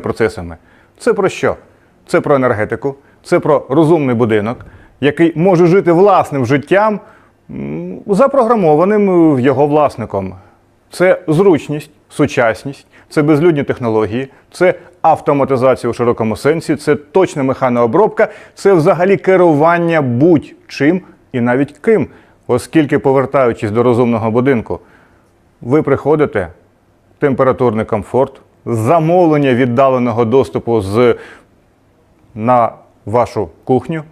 процесами. Це про що? Це про енергетику, це про розумний будинок, який може жити власним життям, запрограмованим його власником. Це зручність, сучасність, це безлюдні технології, це автоматизація у широкому сенсі, це точна механообробка, це взагалі керування будь-чим і навіть ким. Оскільки, повертаючись до розумного будинку, ви приходите, температурний комфорт, замовлення віддаленого доступу з, на вашу кухню,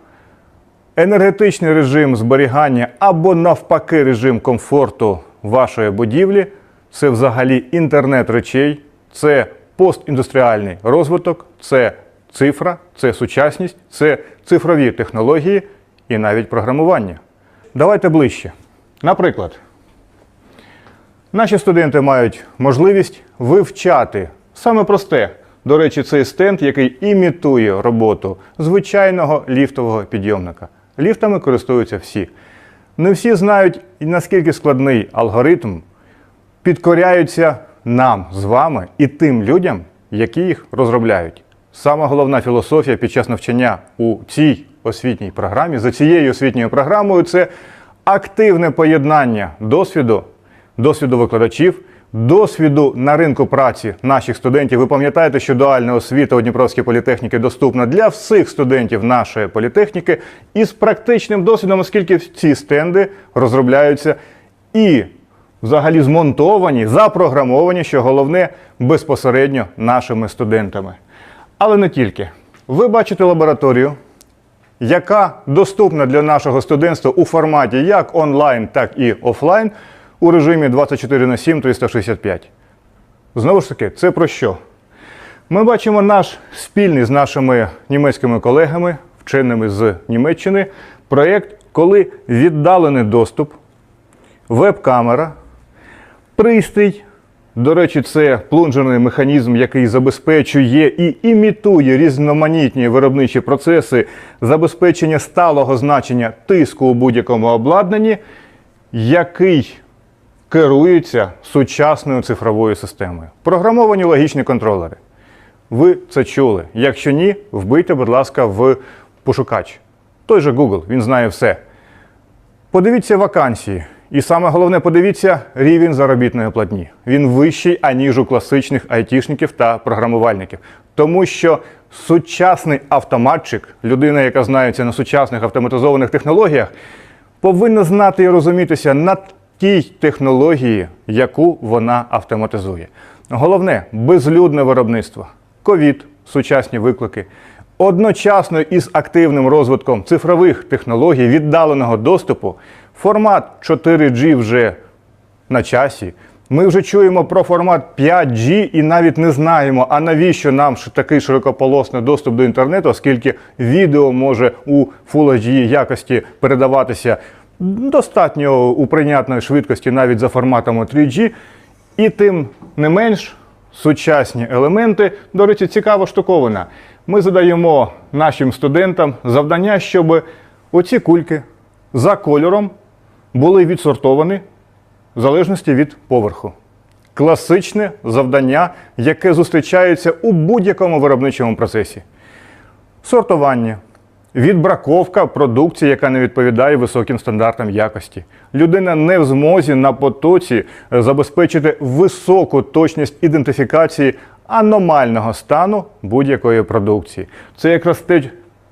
енергетичний режим зберігання або навпаки режим комфорту вашої будівлі це взагалі інтернет речей, це постіндустріальний розвиток, це цифра, це сучасність, це цифрові технології і навіть програмування. Давайте ближче. Наприклад, Наші студенти мають можливість вивчати саме просте. До речі, цей стенд, який імітує роботу звичайного ліфтового підйомника. Ліфтами користуються всі. Не всі знають, наскільки складний алгоритм підкоряються нам з вами і тим людям, які їх розробляють. Сама головна філософія під час навчання у цій освітній програмі, за цією освітньою програмою, це активне поєднання досвіду, досвіду викладачів, досвіду на ринку праці наших студентів. Ви пам'ятаєте, що дуальна освіта у Дніпровській політехніці доступна для всіх студентів нашої політехніки із практичним досвідом, оскільки ці стенди розробляються і взагалі змонтовані, запрограмовані, що головне безпосередньо нашими студентами. Але не тільки. Ви бачите лабораторію, яка доступна для нашого студентства у форматі як онлайн, так і офлайн у режимі 24 на 7 365. Знову ж таки, це про що? Ми бачимо наш спільний з нашими німецькими колегами, вченими з Німеччини, проєкт, коли віддалений доступ, веб-камера, пристрій. До речі, це плунжерний механізм, який забезпечує і імітує різноманітні виробничі процеси забезпечення сталого значення тиску у будь-якому обладнанні, який керується сучасною цифровою системою. Програмовані логічні контролери. Ви це чули. Якщо ні, вбийте, будь ласка, в пошукач. Той же Google, він знає все. Подивіться вакансії. І саме головне, подивіться рівень заробітної платні. Він вищий, аніж у класичних айтішників та програмувальників. Тому що сучасний автоматчик, людина, яка знається на сучасних автоматизованих технологіях, повинна знати і розумітися на тій технології, яку вона автоматизує. Головне безлюдне виробництво, ковід, сучасні виклики. Одночасно із активним розвитком цифрових технологій віддаленого доступу, формат 4G вже на часі. Ми вже чуємо про формат 5G і навіть не знаємо, а навіщо нам такий широкополосний доступ до інтернету, оскільки відео може у Full HD якості передаватися достатньо у прийнятної швидкості навіть за форматами 3G. І тим не менш сучасні елементи, до речі, цікава штуковина. Ми задаємо нашим студентам завдання, щоб оці кульки за кольором були відсортовані в залежності від поверху. Класичне завдання, яке зустрічається у будь-якому виробничому процесі. Сортування, відбраковка продукції, яка не відповідає високим стандартам якості. Людина не в змозі на потоці забезпечити високу точність ідентифікації аномального стану будь-якої продукції. Це якраз те,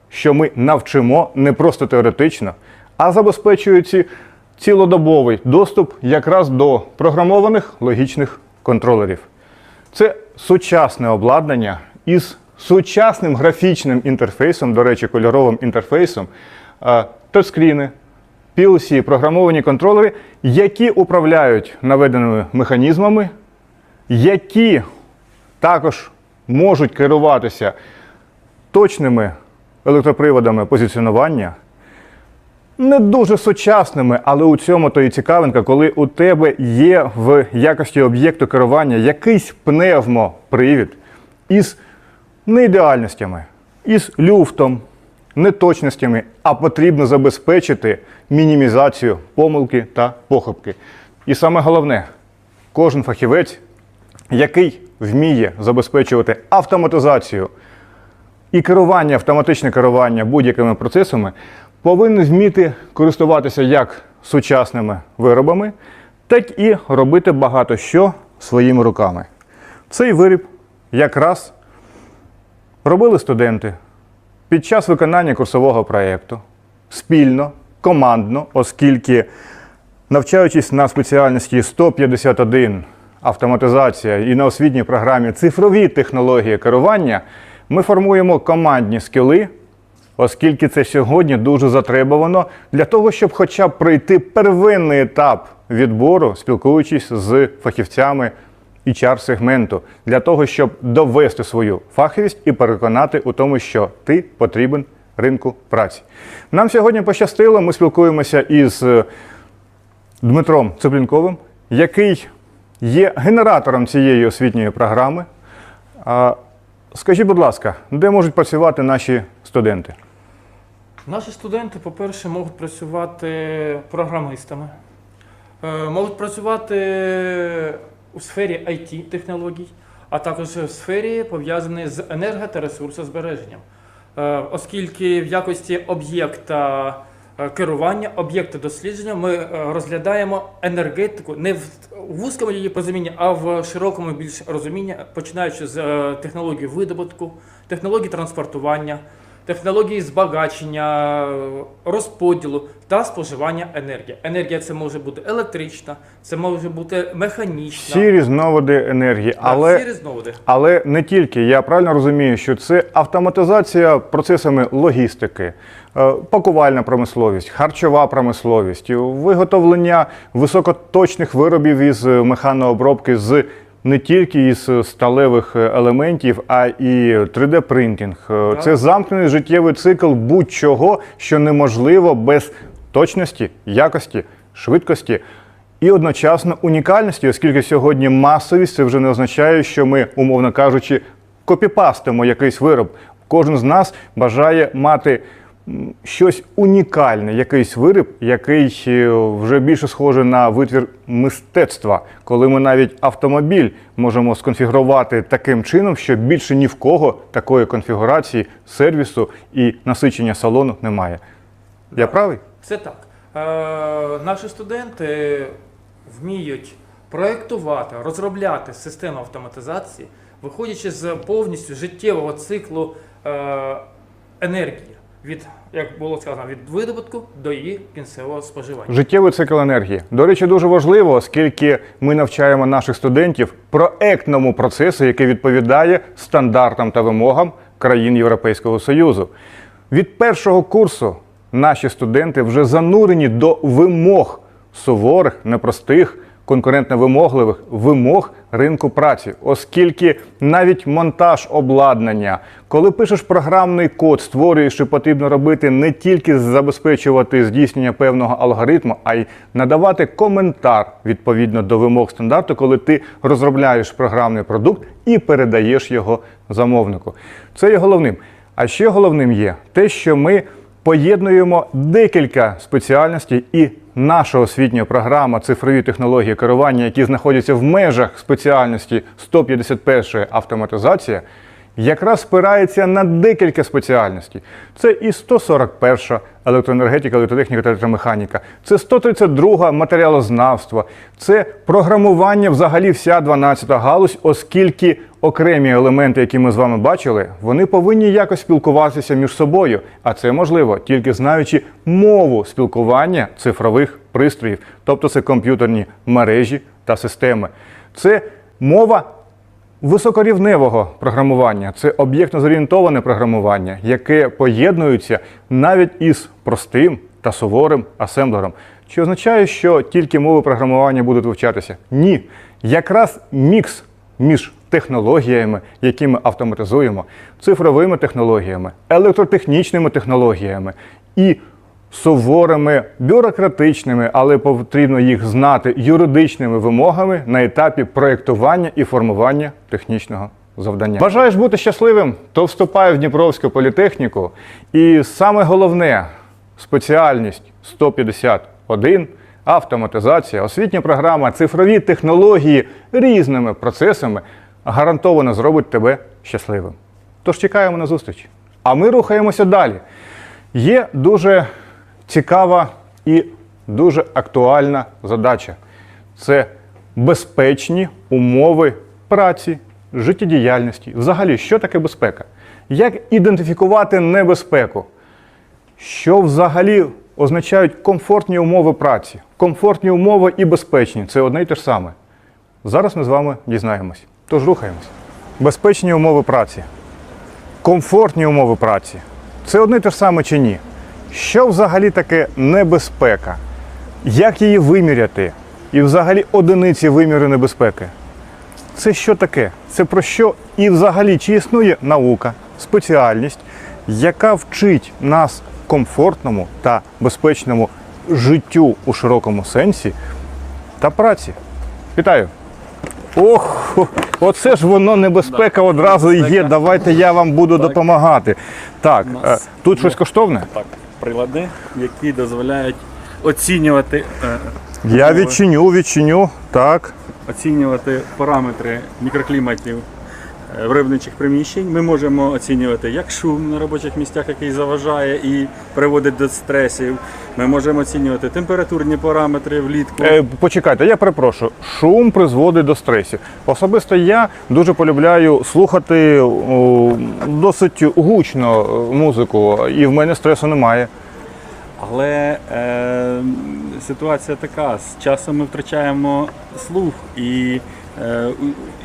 що ми навчимо не просто теоретично, а забезпечуючи цілодобовий доступ якраз до програмованих логічних контролерів. Це сучасне обладнання із сучасним графічним інтерфейсом, до речі, кольоровим інтерфейсом, е, тачскріни, PLC, програмовані контролери, які управляють наведеними механізмами, які також можуть керуватися точними електроприводами позиціонування, не дуже сучасними, але у цьому то і цікавинка, коли у тебе є в якості об'єкту керування якийсь пневмопривід із неідеальностями, із люфтом, неточностями, а потрібно забезпечити мінімізацію помилки та похибки. І саме головне, кожен фахівець який вміє забезпечувати автоматизацію і керування, автоматичне керування будь-якими процесами, повинен вміти користуватися як сучасними виробами, так і робити багато що своїми руками. Цей виріб якраз робили студенти. Під час виконання курсового проєкту спільно, командно, оскільки, навчаючись на спеціальності 151 автоматизація і на освітній програмі цифрові технології керування, ми формуємо командні скіли, оскільки це сьогодні дуже затребувано для того, щоб хоча б пройти первинний етап відбору, спілкуючись з фахівцями HR-сегменту, для того, щоб довести свою фаховість і переконати у тому, що ти потрібен ринку праці. Нам сьогодні пощастило, ми спілкуємося із е, Дмитром Цеплінковим, який є генератором цієї освітньої програми. Скажіть, будь ласка, де можуть працювати наші студенти? Наші студенти, по-перше, можуть працювати програмистами, е, можуть працювати у сфері IT технологій, а також в сфері пов'язані з енерго та ресурсозбереженням. Е, Оскільки в якості об'єкта е, керування, об'єкта дослідження ми е, розглядаємо енергетику не в вузькому її розумінні, а в широкому більш розумінні, починаючи з технології видобутку, технології транспортування, технології збагачення, розподілу та споживання енергії. Енергія це може бути електрична, це може бути механічна. Всі різновиди енергії, Так, але всі різновиди. Але не тільки. Я правильно розумію, що це автоматизація процесами логістики, е, пакувальна промисловість, харчова промисловість, виготовлення високоточних виробів із е, механообробки з не тільки із сталевих е, елементів, а і 3D-принтинг. Е, Це замкнений життєвий цикл будь-чого, що неможливо без точності, якості, швидкості і одночасно унікальності, оскільки сьогодні масовість це вже не означає, що ми, умовно кажучи, копіпастимо якийсь вироб. Кожен з нас бажає мати щось унікальне, якийсь виріб, який е, вже більше схожий на витвір мистецтва, коли ми навіть автомобіль можемо сконфігурувати таким чином, що більше ні в кого такої конфігурації, сервісу і насичення салону немає. Я правий? Це так. Е, наші студенти вміють проєктувати, розробляти систему автоматизації, виходячи з повністю життєвого циклу е, енергії, від, як було сказано, від видобутку до її кінцевого споживання. Життєвий цикл енергії. До речі, дуже важливо, оскільки ми навчаємо наших студентів проектному процесу, який відповідає стандартам та вимогам країн Європейського Союзу. Від першого курсу наші студенти вже занурені до вимог суворих, непростих, конкурентно вимогливих вимог ринку праці, оскільки навіть монтаж обладнання, коли пишеш програмний код, створюєш, що потрібно робити не тільки забезпечувати здійснення певного алгоритму, а й надавати коментар відповідно до вимог стандарту, коли ти розробляєш програмний продукт і передаєш його замовнику. Це є головним. А ще головним є те, що ми поєднуємо декілька спеціальностей і наша освітня програма цифрові технології керування, які знаходяться в межах спеціальності 151 автоматизація, якраз спирається на декілька спеціальностей. Це і 141 електроенергетика, електротехніка та електромеханіка, це 132 матеріалознавство, це програмування взагалі вся 12 галузь, оскільки окремі елементи, які ми з вами бачили, вони повинні якось спілкуватися між собою, а це можливо тільки знаючи мову спілкування цифрових пристроїв, тобто це комп'ютерні мережі та системи. Це мова високорівневого програмування, це об'єктно зорієнтоване програмування, яке поєднується навіть із простим та суворим асемблером. Чи означає, що тільки мови програмування будуть вивчатися? Ні. Якраз мікс між технологіями, які ми автоматизуємо, цифровими технологіями, електротехнічними технологіями і суворими бюрократичними, але потрібно їх знати юридичними вимогами на етапі проєктування і формування технічного завдання. Бажаєш бути щасливим, то вступай в Дніпровську політехніку. І саме головне спеціальність 151 автоматизація, освітня програма, цифрові технології різними процесами гарантовано зробить тебе щасливим. Тож чекаємо на зустріч. А ми рухаємося далі. Є дуже цікава і дуже актуальна задача це безпечні умови праці, життєдіяльності. Взагалі, що таке безпека? Як ідентифікувати небезпеку? Що взагалі означають комфортні умови праці? Комфортні умови і безпечні це одне й те ж саме. Зараз ми з вами дізнаємось. Тож рухаємось. Безпечні умови праці, комфортні умови праці це одне й те ж саме чи ні? Що взагалі таке небезпека? Як її виміряти? І взагалі одиниці виміру небезпеки. Це що таке? Це про що? І взагалі чи існує наука, спеціальність, яка вчить нас комфортному та безпечному життю у широкому сенсі та праці? Вітаю! Ох, оце ж воно небезпека одразу і є. Давайте я вам буду допомагати. Так, е, тут щось коштовне? Так, прилади, які дозволяють оцінювати, е, Я відчиню, відчиню. Так. оцінювати параметри мікрокліматів виробничих приміщень. Ми можемо оцінювати як шум на робочих місцях, який заважає і приводить до стресів. Ми можемо оцінювати температурні параметри влітку. Е, почекайте, я перепрошую. Шум призводить до стресів. Особисто я дуже полюбляю слухати о, досить гучно е, музику, і в мене стресу немає. Але е, ситуація така: з часом ми втрачаємо слух і. Е,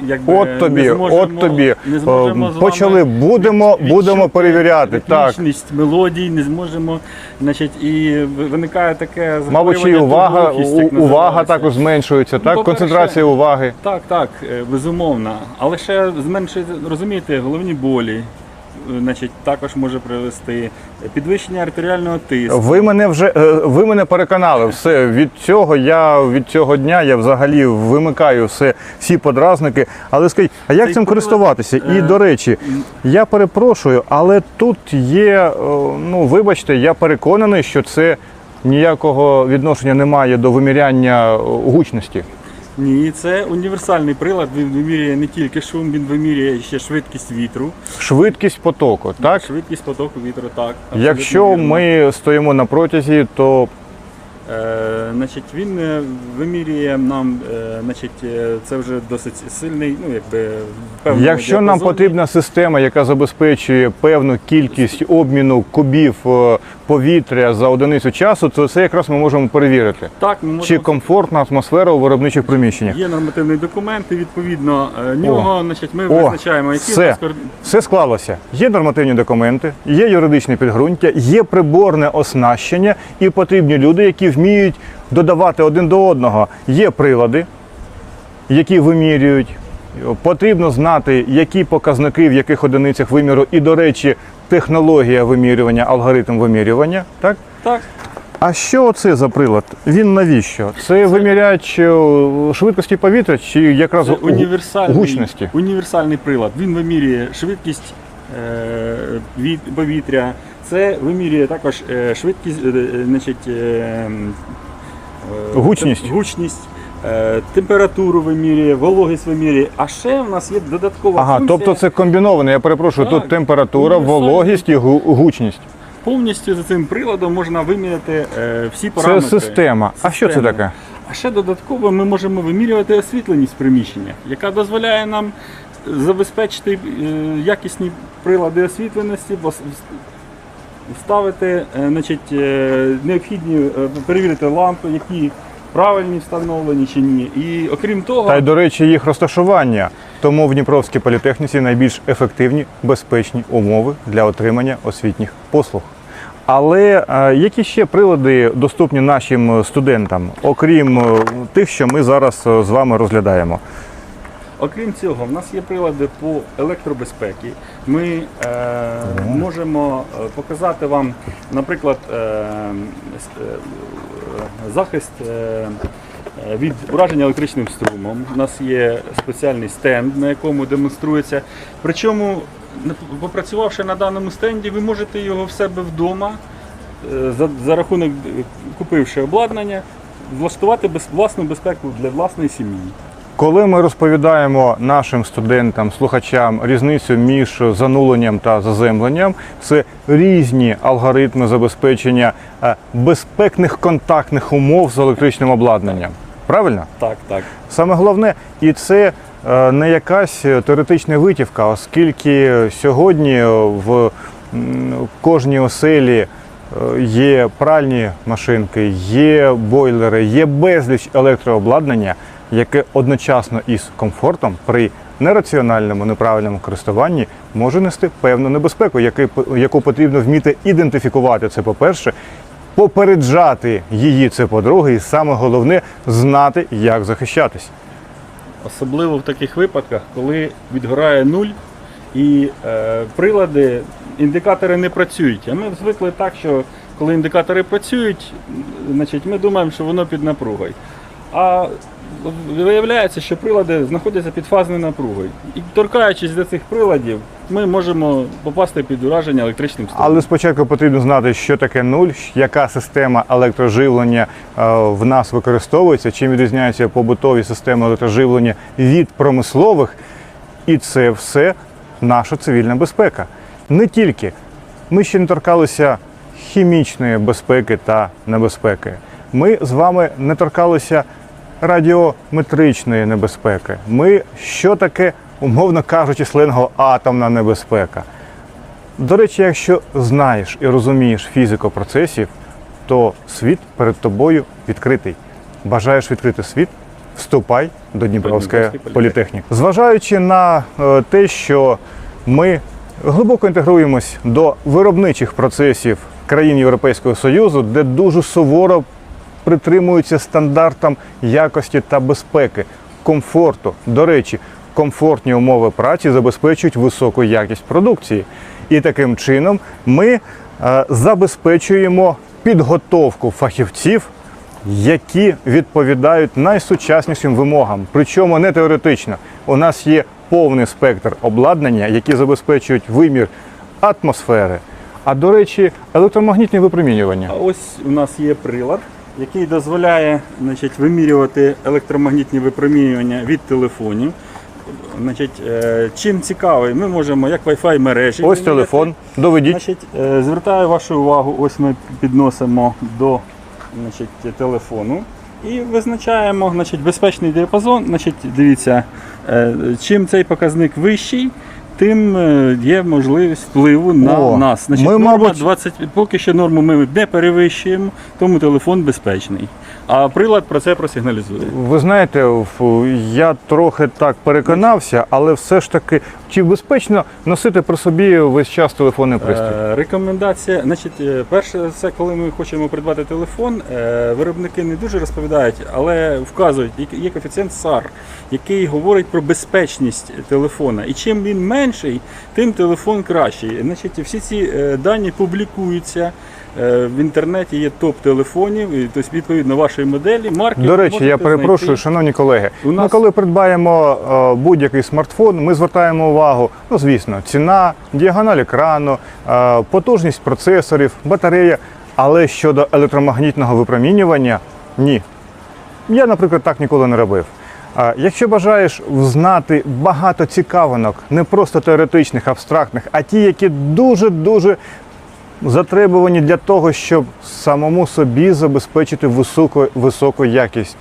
Якби От тобі, не зможемо, от тобі. не зможемо почали, будемо- будемо відчути перевіряти, так. мелодій, не зможемо. Значить, і виникає таке Мабуть, і увага, увага також зменшується, так? по-перше, Концентрація уваги. Так, так, е, безумовно. Але ще зменшується, розумієте, головні болі. Значить, також може привести підвищення артеріального тиску. Ви мене вже е, ви мене переконали. Все від цього я від цього дня я взагалі вимикаю все, всі подразники. Але скажіть, а як Цей цим прилад, користуватися? І е, до речі, я перепрошую, але тут є. е, Ну вибачте, я переконаний, що це ніякого відношення не має до виміряння гучності. Ні, це універсальний прилад. Він вимірює не тільки шум, він вимірює ще швидкість вітру. Швидкість потоку, так? Швидкість потоку вітру, так. Якщо вірно. ми стоїмо на протязі, то Е, значить, він е, вимірює нам, е, значить, е, це вже досить сильний, ну якби в певному Якщо нам потрібна система, яка забезпечує певну кількість обміну кубів повітря за одиницю часу, то це якраз ми можемо перевірити. так, ми Чи комфортна атмосфера у виробничих приміщеннях? Є нормативний документ, і відповідно нього значить, ми О, визначаємо, які все. Все склалося. Є нормативні документи, є юридичне підґрунтя, є приборне оснащення і потрібні люди, які вміють додавати один до одного. Є прилади, які вимірюють. Потрібно знати, які показники в яких одиницях виміру, і, до речі, технологія вимірювання, алгоритм вимірювання. Так? Так, А що це за прилад? Він навіщо? Це виміряч е, швидкості повітря чи якраз це універсальний, гучності? універсальний прилад. Він вимірює швидкість е, від повітря. Це вимірює також е, швидкість, е, значить, Гучність. гучність. е, Температуру вимірює, вологість вимірює, а ще в нас є додаткова Ага, функція. тобто це комбіноване, я перепрошую, Так, тут температура, вологість і гучність. Повністю за цим приладом можна виміряти е, всі Це параметри. система. А що це таке? А ще додатково ми можемо вимірювати освітленість приміщення, яка дозволяє нам забезпечити е, якісні прилади освітленості, вставити е, значить, е, необхідні, е, перевірити лампи, які правильні встановлені чи ні. І окрім того, Та й до речі, їх розташування. Тому в Дніпровській політехніці найбільш ефективні, безпечні умови для отримання освітніх послуг. Але які ще прилади доступні нашим студентам, окрім тих, що ми зараз з вами розглядаємо? Окрім цього, в нас є прилади по електробезпеці. Ми е, можемо е, показати вам, наприклад, е, е, захист е, е, від ураження електричним струмом. У нас є спеціальний стенд, на якому демонструється. Причому, попрацювавши на даному стенді, ви можете його в себе вдома е, за, за рахунок е, купивши обладнання, влаштувати без, власну безпеку для власної сім'ї. Коли ми розповідаємо нашим студентам, слухачам різницю між зануленням та заземленням, це різні алгоритми забезпечення е, безпечних контактних умов з електричним обладнанням. Правильно? Так, так. Саме головне, і це е, не якась теоретична витівка, оскільки сьогодні в кожній оселі е, є пральні машинки, є бойлери, є безліч електрообладнання, яке одночасно із комфортом при нераціональному неправильному користуванні може нести певну небезпеку, яку потрібно вміти ідентифікувати. Це по-перше, попереджати її це по-друге, і саме головне знати, як захищатись. Особливо в таких випадках, коли відгорає нуль і е, прилади, індикатори не працюють. А ми звикли так, що коли індикатори працюють, значить, ми думаємо, що воно під напругою. А виявляється, що прилади знаходяться під фазною напругою. І торкаючись до цих приладів, ми можемо попасти під ураження електричним струмом. Але спочатку потрібно знати, що таке нуль, яка система електроживлення е, в нас використовується, чим відрізняються побутові системи електроживлення від промислових. І це все наша цивільна безпека. Не тільки ми ще не торкалися хімічної безпеки та небезпеки. Ми з вами не торкалися радіометричної небезпеки. Ми що таке, умовно кажучи, сленгово атомна небезпека. До речі, якщо знаєш і розумієш фізику процесів, то світ перед тобою відкритий. Бажаєш відкрити світ? Вступай до Дніпровської Дніпровської політехніки. Зважаючи на е, те, що ми глибоко інтегруємось до виробничих процесів країн Європейського Союзу, де дуже суворо притримуються стандартам якості та безпеки, комфорту. До речі, комфортні умови праці забезпечують високу якість продукції. І таким чином ми е, забезпечуємо підготовку фахівців, які відповідають найсучаснішим вимогам. Причому не теоретично. У нас є повний спектр обладнання, які забезпечують вимір атмосфери. А до речі, електромагнітні випромінювання. А ось у нас є прилад, який дозволяє значить, вимірювати електромагнітні випромінювання від телефонів. Значить, е, чим цікавий, ми можемо як Wi-Fi мережі. Ось виміряти. телефон. Доведіть. Значить, е, звертаю вашу увагу, ось ми підносимо до значить, телефону і визначаємо значить, безпечний діапазон. Значить, дивіться, е, чим цей показник вищий, тим е, є можливість впливу на О, нас. Значить, ми, норма мабуть- 20, поки що норму ми не перевищуємо, тому телефон безпечний. А прилад про це просигналізує. Ви знаєте, я трохи так переконався, але все ж таки, чи безпечно носити при собі весь час телефонний пристрій? Е, Рекомендація, значить, е, перше, це коли ми хочемо придбати телефон, е, виробники не дуже розповідають, але вказують, є- коефіцієнт SAR, який говорить про безпечність телефона. І чим він менший, тим телефон кращий. Значить, всі ці е, дані публікуються. Е, В інтернеті є топ телефонів, і, тобто відповідно вашої моделі, марки. До речі, я перепрошую, знайти. шановні колеги. У Ми нас- коли придбаємо е, будь-який смартфон, ми звертаємо увагу, ну звісно, ціна, діагональ екрану, е, потужність процесорів, батарея. Але щодо електромагнітного випромінювання, ні. Я, наприклад, так ніколи не робив. Якщо бажаєш знати багато цікавинок, не просто теоретичних, абстрактних, а ті, які дуже-дуже затребувані для того, щоб самому собі забезпечити високу, високу якість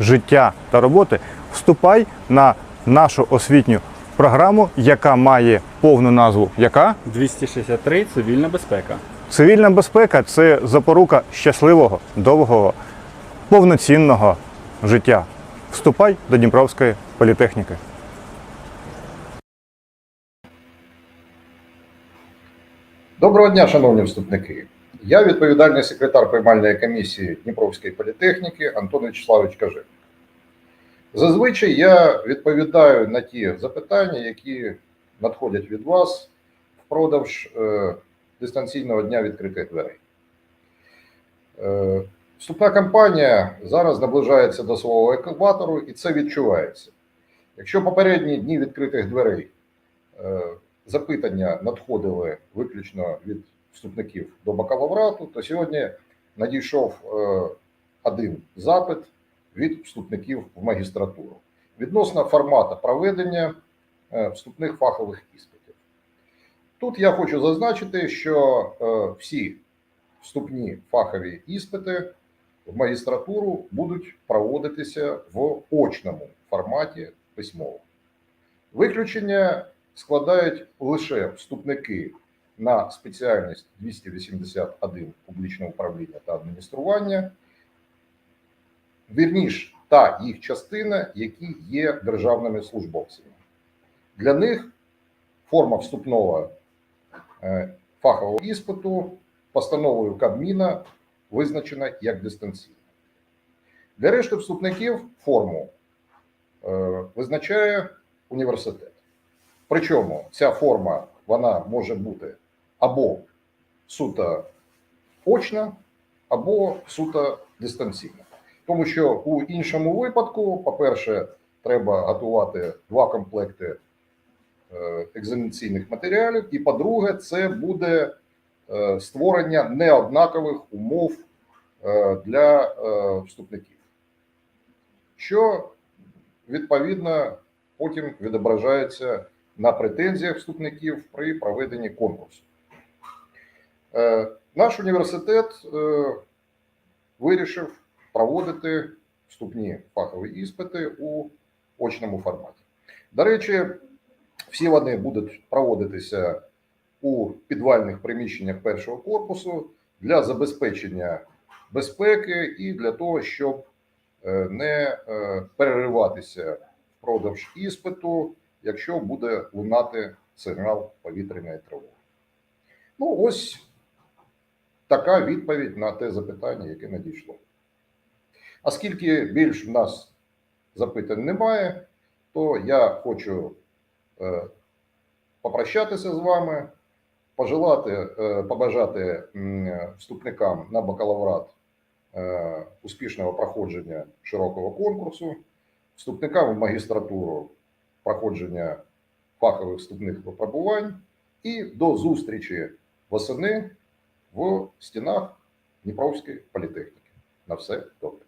життя та роботи, вступай на нашу освітню програму, яка має повну назву яка 263 цивільна безпека. цивільна безпека це запорука щасливого, довгого, повноцінного життя. Вступай до Дніпровської політехніки. Доброго дня, шановні вступники. Я відповідальний секретар приймальної комісії Дніпровської політехніки Антон Вячеславович Кажик. Зазвичай я відповідаю на ті запитання, які надходять від вас впродовж е, дистанційного дня відкритих дверей. Е, вступна кампанія зараз наближається до свого екватору, і це відчувається. Якщо попередні дні відкритих дверей е, запитання надходили виключно від вступників до бакалаврату, то сьогодні надійшов е, один запит від вступників в магістратуру відносно формату проведення е, вступних фахових іспитів. Тут я хочу зазначити, що е, всі вступні фахові іспити в магістратуру будуть проводитися в очному форматі письмово. Виключення складають лише вступники на спеціальність 281 публічне управління та адміністрування, вірніш, та їх частина, які є державними службовцями. Для них форма вступного е, фахового іспиту постановою Кабміна визначена як дистанційна. Для решти вступників форму е, визначає університет. Причому ця форма вона може бути або суто очна, або суто дистанційна. Тому що у іншому випадку, по-перше, треба готувати два комплекти е, екзаменаційних матеріалів, і по-друге, це буде е, створення неоднакових умов е, для вступників, що відповідно потім відображається на претензіях вступників при проведенні конкурсу. Е, Наш університет е, вирішив проводити вступні фахові іспити у очному форматі. До речі, всі вони будуть проводитися у підвальних приміщеннях першого корпусу для забезпечення безпеки і для того, щоб е, не перериватися впродовж іспиту, якщо буде лунати сигнал повітряної тривоги. Ну, ось така відповідь на те запитання, яке надійшло. Оскільки більш в нас запитань немає, то я хочу е, попрощатися з вами, пожелати, е, побажати вступникам на бакалаврат е, успішного проходження широкого конкурсу, вступникам в магістратуру проходження фахових вступних випробувань і до зустрічі восени в стінах Дніпровської політехніки. На все добре.